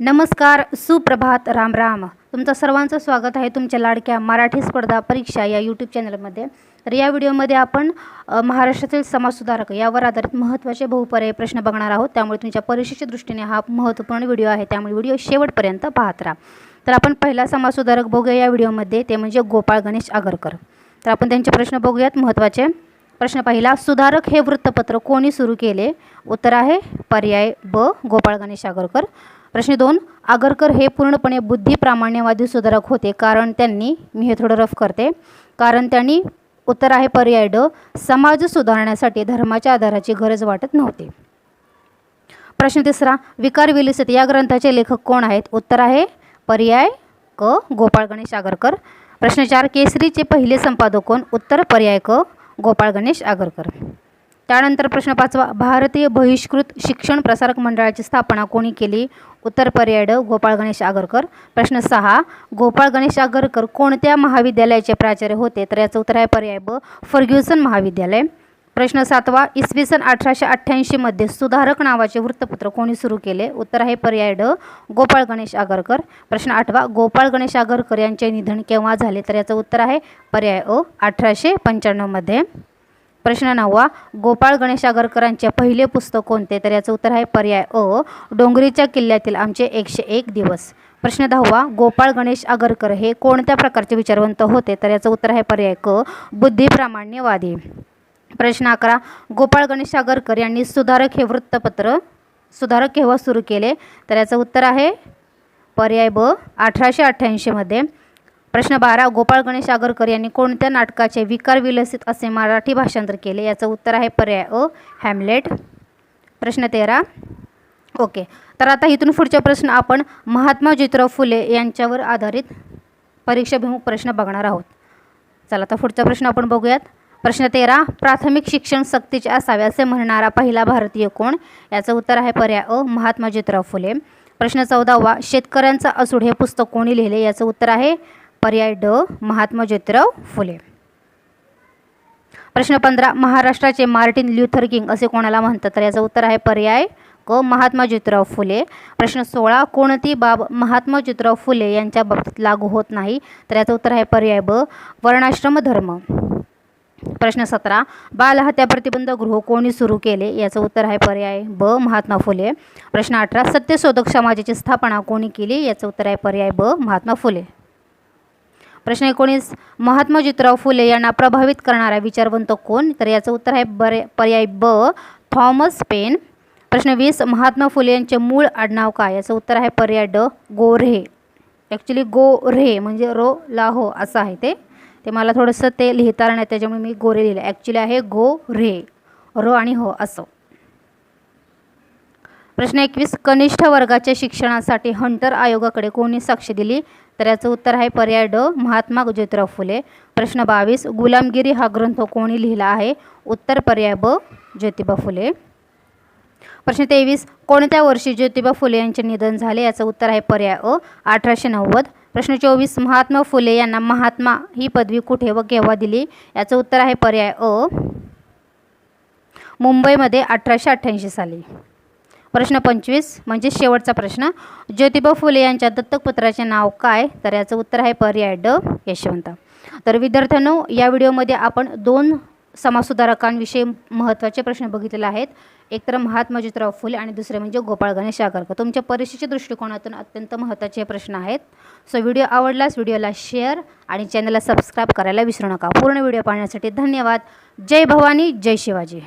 नमस्कार सुप्रभात राम राम. तुमचं सर्वांचं स्वागत आहे तुमच्या लाडक्या मराठी स्पर्धा परीक्षा या यूट्यूब चॅनलमध्ये तर या व्हिडिओमध्ये आपण महाराष्ट्रातील समाजसुधारक यावर आधारित महत्त्वाचे बहुपर्याय प्रश्न बघणार आहोत. त्यामुळे तुमच्या परीक्षेच्या दृष्टीने हा महत्त्वपूर्ण व्हिडिओ आहे. त्यामुळे व्हिडिओ शेवटपर्यंत पाहत राहा. तर आपण पहिला समाजसुधारक बघूया या व्हिडिओमध्ये ते म्हणजे गोपाळ गणेश आगरकर. तर आपण त्यांचे प्रश्न बघूयात. महत्त्वाचे प्रश्न पहिला. सुधारक हे वृत्तपत्र कोणी सुरू केले? उत्तर आहे पर्याय ब गोपाळ गणेश आगरकर. प्रश्न दोन आगरकर हे पूर्णपणे बुद्धिप्रामाण्यवादी सुधारक होते कारण त्यांनी मी हे थोडं रफ करते कारण त्यांनी उत्तर आहे पर्याय ड समाज सुधारण्यासाठी धर्माच्या आधाराची गरज वाटत नव्हती. प्रश्न तिसरा विकार विलिसित या ग्रंथाचे लेखक कोण आहेत? उत्तर आहे पर्याय क गोपाळ गणेश आगरकर. प्रश्न चार केसरीचे पहिले संपादक कोण? उत्तर पर्याय क गोपाळ गणेश आगरकर. त्यानंतर प्रश्न पाचवा भारतीय बहिष्कृत शिक्षण प्रसारक मंडळाची स्थापना कोणी केली? उत्तर पर्याय ड गोपाळ गणेश आगरकर. प्रश्न सहा गोपाळ गणेश आगरकर कोणत्या महाविद्यालयाचे प्राचार्य होते? तर याचं उत्तर आहे पर्याय ब फर्ग्युसन महाविद्यालय. प्रश्न सातवा इसवी सन अठराशे अठ्ठ्याऐंशीमध्ये सुधारक नावाचे वृत्तपत्र कोणी सुरू केले? उत्तर आहे पर्याय ड गोपाळ गणेश आगरकर. प्रश्न आठवा गोपाळ गणेश आगरकर यांचे निधन केव्हा झाले? तर याचं उत्तर आहे पर्याय अ अठराशे पंच्याण्णवमध्ये प्रश्न नववा गोपाळ गणेश आगरकरांचे पहिले पुस्तक कोणते? तर याचं उत्तर आहे पर्याय अ डोंगरीच्या किल्ल्यातील आमचे एकशे एक दिवस. प्रश्न दहावा गोपाळ गणेश आगरकर हे कोणत्या प्रकारचे विचारवंत होते? तर याचं उत्तर आहे पर्याय क बुद्धिप्रामाण्यवादी. प्रश्न अकरा गोपाळ गणेश आगरकर यांनी सुधारक हे वृत्तपत्र सुधारक केव्हा सुरू केले? तर याचं उत्तर आहे पर्याय ब अठराशे अठ्ठ्याऐंशीमध्ये प्रश्न बारा गोपाळ गणेश आगरकर यांनी कोणत्या नाटकाचे विकार विलसित असे मराठी भाषांतर केले? याचं उत्तर आहे पर्याय अ हॅमलेट. प्रश्न तेरा. ओके. तर आता इथून पुढचे प्रश्न आपण महात्मा ज्योतिराव फुले यांच्यावर आधारित परीक्षाभिमुख प्रश्न बघणार आहोत. चला आता पुढचा प्रश्न आपण बघूयात. प्रश्न तेरा प्राथमिक शिक्षण सक्तीचे असावे असे म्हणणारा पहिला भारतीय कोण? याचं उत्तर आहे पर्याय अ महात्मा ज्योतिराव फुले. प्रश्न चौदावा शेतकऱ्यांचा असूड हे पुस्तक कोणी लिहिले? याचं उत्तर आहे पर्याय ड महात्मा ज्योतिराव फुले. प्रश्न पंधरा महाराष्ट्राचे मार्टिन ल्युथर किंग असे कोणाला म्हणतात? तर याचं उत्तर आहे पर्याय क महात्मा ज्योतिराव फुले. प्रश्न सोळा कोणती बाब महात्मा ज्योतिराव फुले यांच्या बाबतीत लागू होत नाही? तर याचं उत्तर आहे पर्याय ब वर्णाश्रम धर्म. प्रश्न सतरा बालहत्या प्रतिबंध गृह कोणी सुरू केले? याचं उत्तर आहे पर्याय ब महात्मा फुले. प्रश्न अठरा सत्यशोधक समाजाची स्थापना कोणी केली? याचं उत्तर आहे पर्याय ब महात्मा फुले. प्रश्न एकोणीस महात्मा ज्योतिराव फुले यांना प्रभावित करणारा विचारवंत कोण? तर याचं उत्तर आहे बरे पर्याय ब थॉमस पेन. प्रश्न वीस महात्मा फुले यांचे मूळ आडनाव काय? याचं उत्तर आहे पर्याय ड गोरे ॲक्च्युली गोरे म्हणजे रो लाहो असं आहे ते. ते मला थोडंसं ते लिहिता नाही त्याच्यामुळे मी गोरे लिहिलं. ॲक्च्युली आहे गो रे रो आणि हो असं. प्रश्न एकवीस कनिष्ठ वर्गाच्या शिक्षणासाठी हंटर आयोगाकडे कोणी साक्ष दिली? तर याचं उत्तर आहे पर्याय ड महात्मा ज्योतिराव फुले. प्रश्न बावीस गुलामगिरी हा ग्रंथ कोणी लिहिला आहे? उत्तर पर्याय ब ज्योतिबा फुले. प्रश्न तेवीस कोणत्या वर्षी ज्योतिबा फुले यांचे निधन झाले? याचं उत्तर आहे पर्याय अ अठराशे नव्वद. प्रश्न चोवीस महात्मा फुले यांना महात्मा ही पदवी कुठे व केव्हा दिली? याचं उत्तर आहे पर्याय अ मुंबईमध्ये अठराशे अठ्ठ्याऐंशी साली. प्रश्न पंचवीस म्हणजे शेवटचा प्रश्न. ज्योतिबा फुले यांच्या दत्तकपुत्राचे नाव काय? तर याचं उत्तर आहे पर्याय ड यशवंत. तर विद्यार्थ्यांनो या व्हिडिओमध्ये आपण दोन समाजसुधारकांविषयी महत्त्वाचे प्रश्न बघितलेले आहेत. एक तर महात्मा ज्योतिराव फुले आणि दुसरे म्हणजे गोपाळ गणेश आगरकर. तुमच्या परीक्षेच्या दृष्टिकोनातून अत्यंत महत्त्वाचे प्रश्न आहेत. सो व्हिडिओ आवडलास व्हिडिओला शेअर आणि चॅनलला सबस्क्राईब करायला विसरू नका. पूर्ण व्हिडिओ पाहण्यासाठी धन्यवाद. जय भवानी जय शिवाजी.